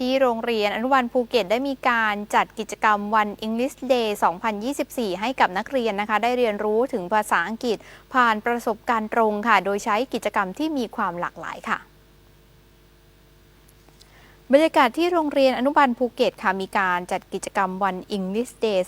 ที่โรงเรียนอนุบาลภูเก็ตได้มีการจัดกิจกรรมวัน English Day 2024 ให้กับนักเรียนนะคะ ได้เรียนรู้ถึงภาษาอังกฤษ ผ่านประสบการณ์ตรงค่ะ โดยใช้กิจกรรมที่มีความหลากหลายค่ะ บรรยากาศที่โรงเรียนอนุบาลภูเก็ตค่ะมีการจัดกิจกรรมวัน English Day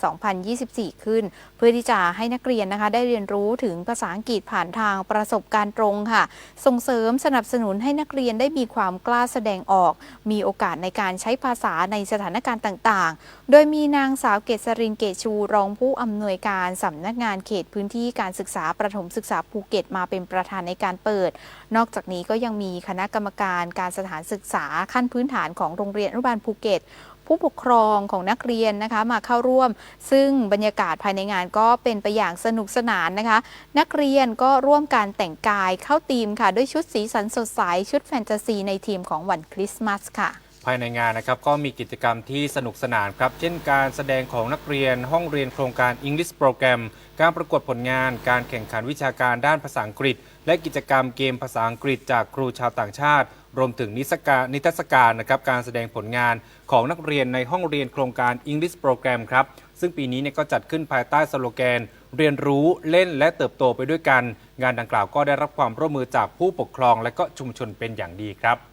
2024 ขึ้น เพื่อที่จะให้นักเรียนนะคะ ได้เรียนรู้ถึงภาษาอังกฤษผ่านทางประสบการณ์ตรงค่ะ ส่งเสริมสนับสนุนให้นักเรียนได้มีความกล้าแสดงออก มีโอกาสในการใช้ภาษาในสถานการณ์ต่างๆ โดยมีนางสาวเกษรินเกตชูรองผู้อำนวยการสำนักงานเขตพื้นที่การศึกษาประถมศึกษาภูเก็ตมาเป็นประธานในการเปิด นอกจากนี้ก็ยังมีคณะกรรมการการสถานศึกษาขั้นพื้นฐานของโรงเรียนอนุบาลภูเก็ต ผู้ปกครองของนักเรียนนะคะมาเข้าร่วม ซึ่งบรรยากาศภายในงานก็เป็นไปอย่างสนุกสนานนะคะ นักเรียนก็ร่วมการแต่งกายเข้าธีมค่ะ ด้วยชุดสีสันสดใสชุดแฟนตาซีในทีมของวันคริสต์มาสค่ะ ภายในงานนะครับก็มีกิจกรรมที่สนุกสนานครับ เช่นการแสดงของนักเรียนห้องเรียนโครงการ English Program การประกวดผลงาน การแข่งขันวิชาการด้านภาษาอังกฤษ และกิจกรรมเกมภาษาอังกฤษจากครูชาวต่างชาติ รวมถึงนิทรรศการนิทรรศการนะครับการแสดงผลงานของนักเรียนในห้องเรียนโครงการ English Program ครับซึ่งปีนี้เนี่ยก็จัดขึ้นภายใต้สโลแกน เรียนรู้เล่นและเติบโตไปด้วยกัน งานดังกล่าวก็ได้รับความร่วมมือจากผู้ปกครอง และก็ชุมชนเป็นอย่างดีครับ